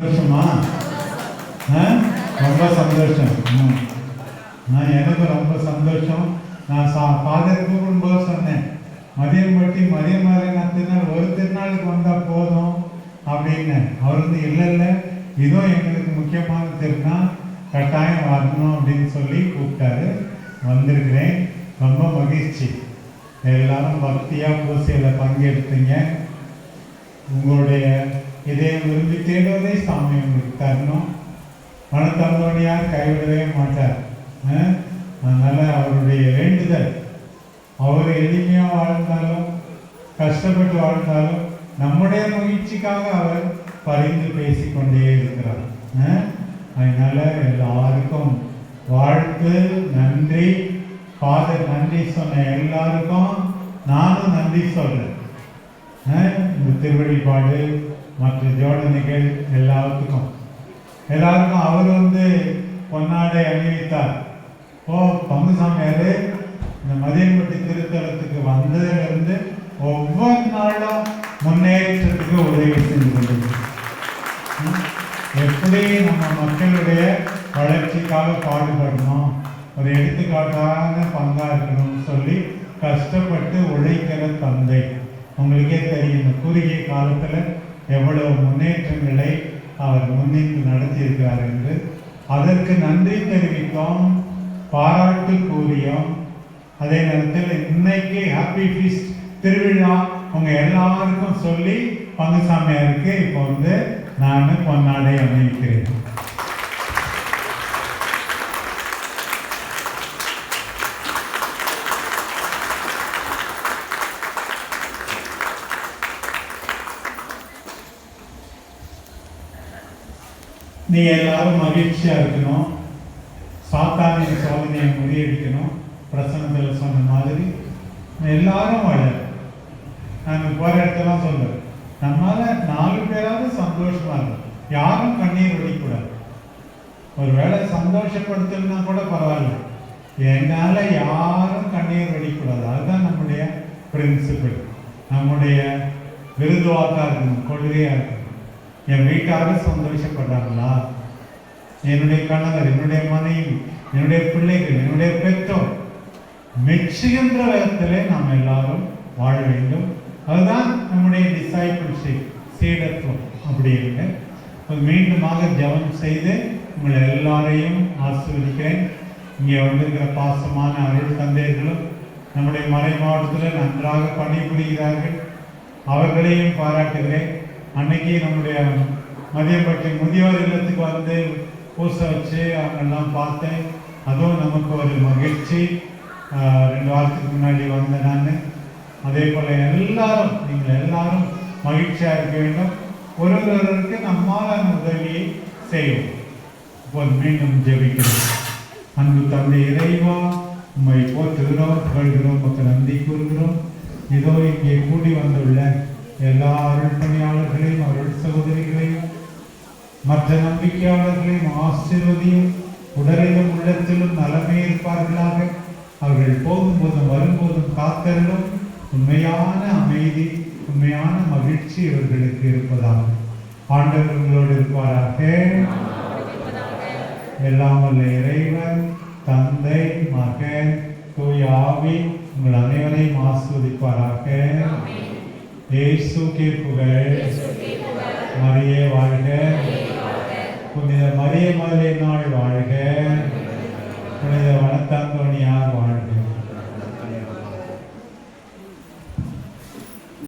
சந்தோஷமா? ஆ? ரொம்ப சந்தோஷம். ம். நான் எனக்கு ரொம்ப சந்தோஷம். நான் சா ஃபாதர் கூப்பிடும்போது சொன்னேன் மதியம் பட்டி மதியம் மாதிரி நான் திருநாள் ஒரு திருநாளுக்கு வந்தால் போதும் அப்படின்னு. அவர் வந்து இல்லை இல்லை. இதுவும் எங்களுக்கு முக்கியமான திருநாள். கட்டாயம் வரணும் அப்படின்னு சொல்லி கூப்பிட்டாரு. வந்திருக்கிறேன். ரொம்ப மகிழ்ச்சி. எல்லாரும் பக்தியாக பூசையில் பங்கெடுத்தீங்க. உங்களுடைய இதயம் விரும்பி தேடுவதை சாமி உங்களுக்கு தரணும். மனத்தந்தோணியார் கைவிடவே மாட்டார். ஆ? அவருடைய வேண்டுதல். அவர் எளிமையாக வாழ்ந்தாலும் கஷ்டப்பட்டு வாழ்ந்தாலும் நம்முடைய மகிழ்ச்சிக்காக அவர் பரிந்து பேசிக்கொண்டே இருக்கிறார். ஆ? அதனால எல்லாருக்கும் வாழ்த்து நன்றி. ஃபாதர் நன்றி சொன்ன எல்லாருக்கும் நானும் நன்றி சொல்கிறேன் திருவழிபாடு மற்ற ஜோடனைகள் எல்லாத்துக்கும். எல்லாருக்கும் அவர் வந்து பொன்னாடை அணிவித்தார். ஓ பங்குசாமியாரு இந்த மதியம்பட்டி திருத்தலத்துக்கு வந்ததிலிருந்து ஒவ்வொரு நாளும் முன்னேற்றத்துக்கு உதவி செஞ்சு கொண்டிருக்கிறார். எப்படி நம்ம மக்களுடைய வளர்ச்சிக்காக பாடுபடணும் ஒரு எடுத்துக்காட்டான பங்காக இருக்கணும்னு சொல்லி கஷ்டப்பட்டு உழைக்கிற தந்தை. உங்களுக்கே தெரியும்? இந்த குறுகிய காலத்தில் எவ்வளவு முன்னேற்றங்களை அவர் முன்னின்று நடத்தியிருக்கிறார் என்று. அதற்கு நன்றி தெரிவித்தோம் பாராட்டு கூறியோம். அதே நேரத்தில் இன்னைக்கு ஹாப்பி ஃபீஸ்ட் திருவிழா உங்கள் எல்லாருக்கும் சொல்லி பங்குசாமியாருக்கு இப்போ வந்து நான் பொன்னாடை அணிவிக்கிறேன் நீங்கள் எல்லாரும் மகிழ்ச்சியாக இருக்கணும். சாத்தானின் சோதனையை முறியடிக்கணும். பிரசனத்தில் சொன்ன மாதிரி எல்லாரும் வாழ நாங்கள் போகிற இடத்தெல்லாம் சொல்லுவேன் நம்மளால் நாலு பேராவது சந்தோஷமாக இருக்கும் யாரும் கண்ணீர் வடிக்கூடாது ஒருவேளை சந்தோஷப்படுத்தணும்னா கூட பரவாயில்ல. என்னால் யாரும் கண்ணீர் வடிக்கூடாது அதுதான் நம்முடைய பிரின்சிபிள் நம்முடைய விருதுவாக்காக இருக்கணும். கொள்கையாக இருக்கணும். என் வீட்டாக சந்தோஷப்படுறாங்களா? என்னுடைய கணவர் என்னுடைய மனைவி என்னுடைய பிள்ளைகள் என்னுடைய பெற்றோர் மெச்சுகின்ற விதத்திலே நாம் எல்லாரும் வாழ வேண்டும். அதுதான் நம்முடைய டிசைபிள்ஷிப் சீடத்துவம் அப்படின்னு மீண்டுமாக ஜெபம் செய்து உங்களை எல்லாரையும் ஆசிர்வதிக்கிறேன். இங்கே வந்திருக்கிற பாசமான அருள் தந்தையர்களும் நம்முடைய மறை மாவட்டத்தில் நன்றாக பணிபுரிகிறார்கள். அவர்களையும் பாராட்டுகிறேன். அன்னைக்கு நம்முடைய மதியப்பட்டி முதியோர் இல்லத்துக்கு வந்து பூசை வச்சு அவங்கெல்லாம் பார்த்தேன். அதுவும் நமக்கு ஒரு மகிழ்ச்சி. ரெண்டு வாரத்துக்கு முன்னாடி வந்தேன் நான். அதே போல் எல்லாரும் நீங்கள் எல்லாரும் மகிழ்ச்சியாக இருக்க வேண்டும். ஒருவருக்கு நம்மால் உதவியை செய்வோம். இப்போது மீண்டும் ஜெபிக்கிறோம். அன்பு தந்தை இறைவா உண்மை போற்றுகிறோம் புகழ்கிறோம் மக்கள் நந்தி கூறுகிறோம். இதோ இங்கே கூடி வந்துள்ள எல்லா அருள் பணியாளர்களையும் அருள் சகோதரிகளையும் மற்ற நம்பிக்கையாளர்களையும் ஆசீர்வதியும் உடலிலும் உள்ளத்திலும் நலமே இருப்பார்களாக. அவர்கள் போகும்போதும் வரும்போதும் காத்தரலும் உண்மையான அமைதி உண்மையான மகிழ்ச்சி இவர்களுக்கு இருப்பதாக. ஆண்டவர் உங்களோடு இருப்பாராக. எல்லாம் வல்ல இறைவன் தந்தை மகன் தூய் ஆவி உங்கள் அனைவரையும் ஆஸ்வதிப்பாராக இயேசுக்கே புகழ் மரியே வாழ்க. புனித மரிய மதுரை நாள் வாழ்க. புனித வனத்தாந்தோணியார் வாழ்க.